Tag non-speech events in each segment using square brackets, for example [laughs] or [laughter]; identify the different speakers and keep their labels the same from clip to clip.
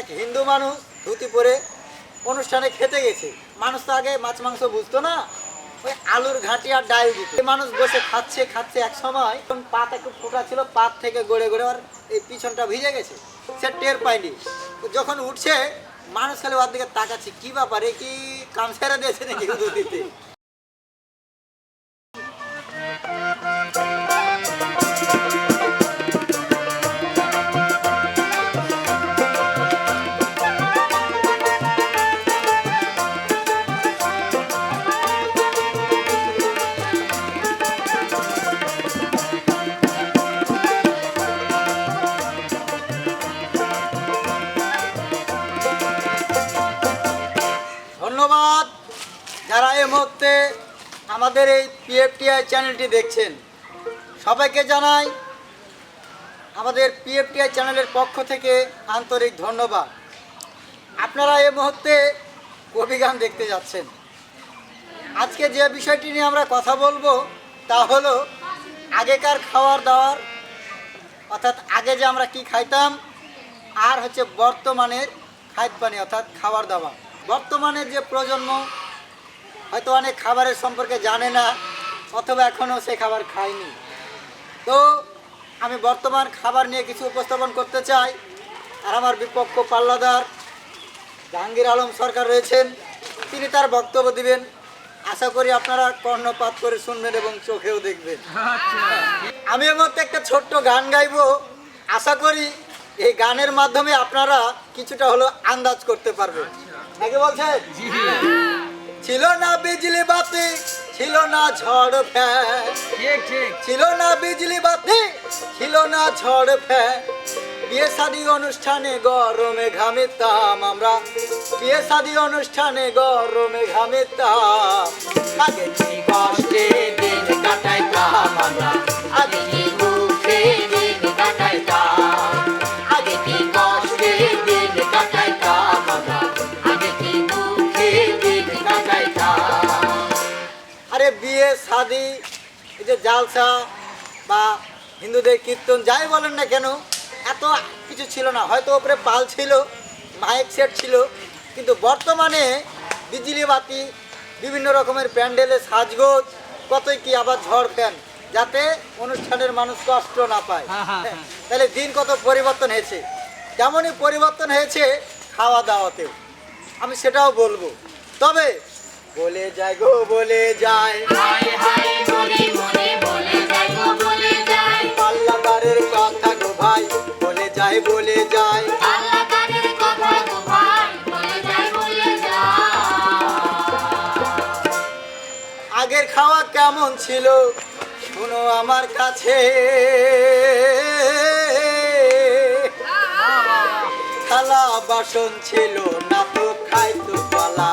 Speaker 1: এক হিন্দু মানুষ ধুতি পরে অনুষ্ঠানে খেতে গেছে। মানুষ তো আগে মাছ, মাংস বুঝতো না। ওই আলুর ঘাঁটি আর ডাল দিত। মানুষ বসে খাচ্ছে খাচ্ছে এক সময়। পাত একটু ফোটা ছিল, পাত থেকে গড়ে গড়ে আর এই পিছনটা ভিজে গেছে। সে টের পায়নি। যখন উঠছে, মানুষ খালি ওর দিকে তাকাচ্ছে, কি ব্যাপারে? কি কাম ছেড়ে দিয়েছে নাকি ধুতিতে? ধন্যবাদ যারা এই মুহূর্তে আমাদের এই পিএফটিআই চ্যানেলটি দেখছেন। সবাইকে জানাই আমাদের পিএফটিআই চ্যানেলের পক্ষ থেকে আন্তরিক ধন্যবাদ। আপনারা এই মুহূর্তে কবি গান দেখতে যাচ্ছেন। আজকে যে বিষয়টি নিয়ে আমরা কথা বলব তা হলো আগেকার খাওয়ার দাওয়ার, অর্থাৎ আগে যে আমরা কি খাইতাম, আর হচ্ছে বর্তমানের খাদ্য পানি অর্থাৎ খাবার দাবার বর্তমানের যে প্রজন্ম হয়তো অনেক খাবারের সম্পর্কে জানে না, অথবা এখনও সে খাবার খায়নি। তো আমি বর্তমান খাবার নিয়ে কিছু উপস্থাপন করতে চাই। আর আমার বিপক্ষ পাল্লাদার জাহাঙ্গীর আলম সরকার রয়েছেন, তিনি তার বক্তব্য দিবেন। আশা করি আপনারা কর্ণপাত করে শুনবেন এবং চোখেও দেখবেন। আমি এর মধ্যে একটা ছোট্ট গান গাইবো। আশা করি এই গানের মাধ্যমে আপনারা কিছুটা হলো আন্দাজ করতে পারবেন। নাকি বলছেন ছিল না বিজলি বাতি ছিল না ঝড় ফ্যান।
Speaker 2: ঠিক ঠিক।
Speaker 1: ছিল না বিজলি বাতি ছিল না ঝড় ফ্যান। বিয়ে শাদী অনুষ্ঠানে গরমে ঘামিতাম আমরা। বিয়ে শাদী অনুষ্ঠানে গরমে ঘামিতাম। আগে কি কষ্টে দিন কাটাইতাম আমরা? আগে বিয়ে শাদি এই যে জালসা বা হিন্দুদের কীর্তন যাই বলেন না কেন এত কিছু ছিল না। হয়তো ওপরে পাল ছিল মাইক সেট ছিল কিন্তু বর্তমানে বিজলি বাতি বিভিন্ন রকমের প্যান্ডেলে সাজগোজ কতই কি আবার ঝড় ফ্যান যাতে অনুষ্ঠানের মানুষ কষ্ট না পায়।
Speaker 2: হ্যাঁ, হ্যাঁ, হ্যাঁ।
Speaker 1: তাহলে দিন কত পরিবর্তন হয়েছে? তেমনই পরিবর্তন হয়েছে খাওয়া দাওয়াতেও আমি সেটাও বলব। তবে বলে যায় গো বলে যায়।
Speaker 3: হায় হায় মরে মরে বলে যায় গো বলে যায়।
Speaker 1: পাল্লাদারের কথা গো ভাই বলে যায় বলে যায়।
Speaker 3: আল্লাহ কথা গো ভাই বলে যায় বলে যায়।
Speaker 1: আগের খাওয়া কেমন ছিল শুনো আমার কাছে। থালা বাসন ছিল না তো খাইতো কলা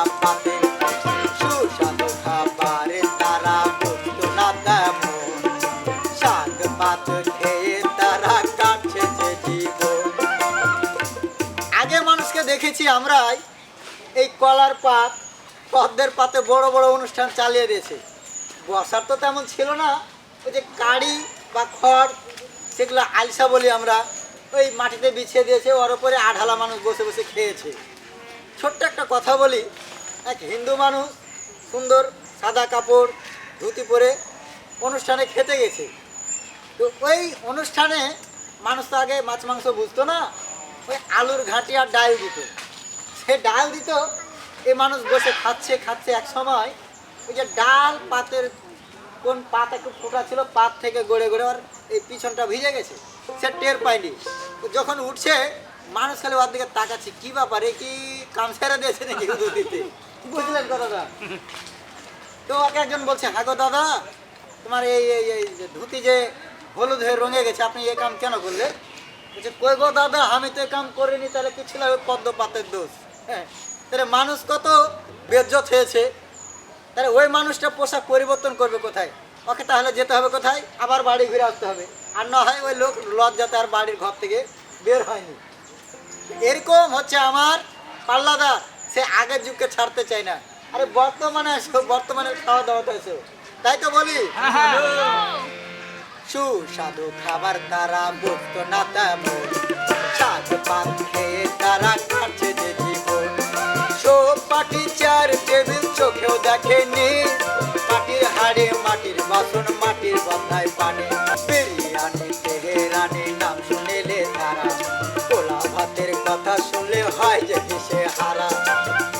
Speaker 1: দেখেছি আমরাই, এই কলার পাত, পদ্মের পাতে বড় বড় অনুষ্ঠান চালিয়ে দিয়েছে। বসার তো তেমন ছিল না, ওই যে কাড়ি বা খড়, সেগুলো আলসা বলি আমরা, ওই মাটিতে বিছিয়ে দিয়েছে, ওর ওপরে আঢালা মানুষ বসে বসে খেয়েছে। ছোট্ট একটা কথা বলি, এক হিন্দু মানুষ সুন্দর সাদা কাপড়, ধুতি পরে অনুষ্ঠানে খেতে গেছে। তো ওই অনুষ্ঠানে মানুষ তো আগে মাছ মাংস বুঝতো না, ওই আলুর ঘাঁটি আর ডাল দিত। সে ডাল দিত, এ মানুষ বসে খাচ্ছে খাচ্ছে এক সময়। ওই যে ডাল পাতের কোন পাত একটু ফোটা ছিল, পাত থেকে গড়ে গড়ে আর এই পিছনটা ভিজে গেছে। সে টের পায়নি। যখন উঠছে, মানুষ খালি ওর দিকে তাকাচ্ছে, কি ব্যাপারে কি কাম ছেড়ে দিয়েছে নাকি দিতে বুঝলেন কথাটা? তো ওকে একজন বলছে হ্যাঁ গো দাদা, তোমার এই এই এই ধুতি যে হলুদ হয়ে রঙে গেছে, আপনি এই কাম কেন করলে বলছে, কই গো দাদা, আমি তো এই কাম করিনি, তাহলে কি ছিল পদ্ম পাতের দোষ? হ্যাঁ তাহলে মানুষ কত বেজ্জত হয়েছে? তাহলে ওই মানুষটা পোশাক পরিবর্তন করবে কোথায়? ওকে তাহলে যেতে হবে কোথায়? আবার বাড়ি ঘুরে আসতে হবে। আর না হয় ওই লোক লজ্জাতে আর বাড়ির ঘর থেকে বের হয়নি। এরকম হচ্ছে আমার পাল্লাদা সে আগের যুগকে ছাড়তে চায় না। আরে বর্তমানে এসো বর্তমানে খাওয়া দাওয়াতে এসো তাই তো বলি? সুস্বাদু খাবার তারা বুঝতো না তেমন। শাক পাত খেয়ে তারা দেখেনি। মাটির হাড়ে মাটির বাসন, মাটির বন্ধায় পানি। বিরিয়ানি তেহেরানি নাম শুনেলে তারা। পোলা ভাতের কথা শুনলে হয় যে দিশে হারা।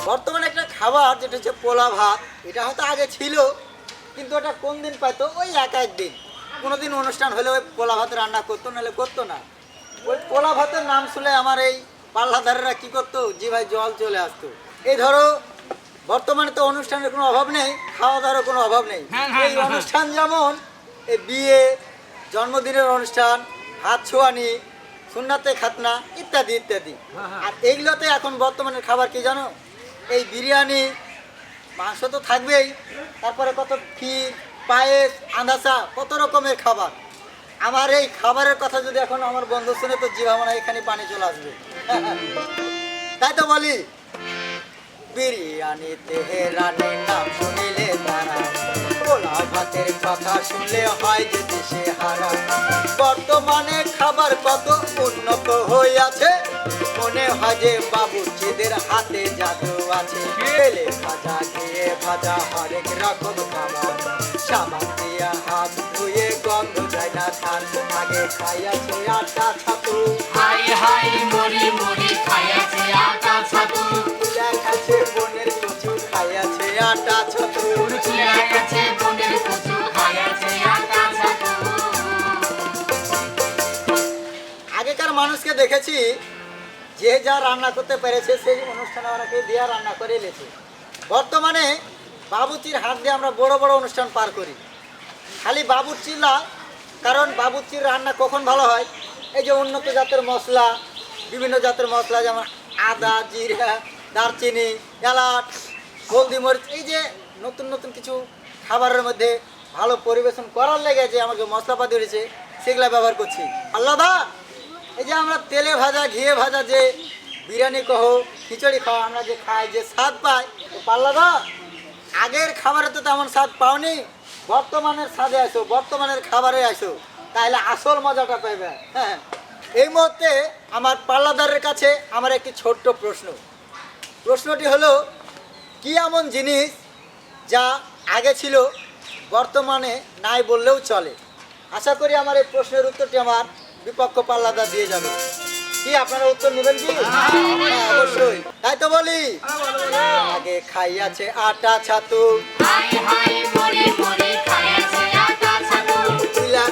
Speaker 1: বর্তমানে একটা খাবার যেটা হচ্ছে পোলা ভাত, এটা হয়তো আগে ছিল, কিন্তু ওটা কোন দিন পাইতো ওই এক এক দিন কোনো দিন অনুষ্ঠান হলে ওই পোলা ভাত রান্না করতো, নাহলে করতো না। ওই পোলা ভাতের নাম শুনে আমার এই পাল্লাধারেরা কি করতো? জি ভাই, জল চলে আসতো। এই ধরো বর্তমানে তো অনুষ্ঠানের কোনো অভাব নেই খাওয়া দাওয়ারও কোনো অভাব নেই। এই অনুষ্ঠান যেমন এই বিয়ে জন্মদিনের অনুষ্ঠান হাত ছোঁয়ানি সুন্নাতে খাতনা ইত্যাদি ইত্যাদি। আর এইগুলোতে এখন বর্তমানের খাবার কি জানো? এই বিরিয়ানি মাংস তো থাকবেই তারপরে কত ক্ষীর পায়েস আন্দাসা কত রকমের খাবার। আমার এই খাবারের কথা যদি এখন আমার বন্ধু শুনে তো জিভা মনে এখানে পানি চলে আসবে। [laughs] তাই তো বলি। বিরিয়ানি তেহেরানি নাম শুনিলে তারা। পোলা ভাতের কথা শুনলে হয় যে দেশে হারা। বর্তমানে খাবার কত উন্নত হইয়াছে। মনে হয় যে বাবুর্চিদের হাতে জাদু আছে। তেলে ভাজা, ঘিয়ে ভাজা হরেক রকম খাবার। সাবান দিয়া হাত ধুয়ে গন্ধ যায় না ধান আগে খাইয়াছে আটা, ছাতু।
Speaker 3: হাই হাই মরি মরি খাইয়াছে আটা।
Speaker 1: আগেকার মানুষকে দেখেছি, যে যা রান্না করতে পেরেছে, সেই অনুষ্ঠানে ওনাকে দিয়া রান্না করে এলেছে বর্তমানে বাবুচির হাত দিয়ে আমরা বড় বড় অনুষ্ঠান পার করি। খালি বাবুচির না, কারণ বাবুচির রান্না কখন ভালো হয়? এই যে উন্নত জাতের মশলা, বিভিন্ন জাতের মশলা, যেমন আদা, জিরা দারচিনি, এলাচ, হলদি মরিচ, এই যে নতুন নতুন কিছু খাবারের মধ্যে ভালো পরিবেশন করার লেগে যে আমাকে মশলাপাতি রয়েছে সেগুলো ব্যবহার করছি। আল্লাদা এই যে আমরা তেলে ভাজা, ঘিয়ে ভাজা যে বিরিয়ানি কহ, খিচুড়ি খাওয়া, আমরা যে খাই, যে স্বাদ পাই পাল্লাদা আগের খাবারে তো তেমন স্বাদ পাওনি, বর্তমানের স্বাদে আসো বর্তমানের খাবারে আসো তাহলে আসল মজাটা পাইবে হ্যাঁ। এই মুহূর্তে আমার পাল্লাদারের কাছে আমার একটি ছোট্ট প্রশ্ন। প্রশ্নটি হলো কি এমন জিনিস যা আগে ছিল বর্তমানে নাই বললেও চলে? আশা করি আমার এই প্রশ্নের উত্তরটি আমার বিপক্ষ পাল্লাদার দিয়ে যাবে। কি আপনারা উত্তর নেবেন কি? হ্যাঁ, অবশ্যই। তাই তো বলি। আগে খাইয়াছে আটা ছাতু।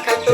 Speaker 1: খাইতো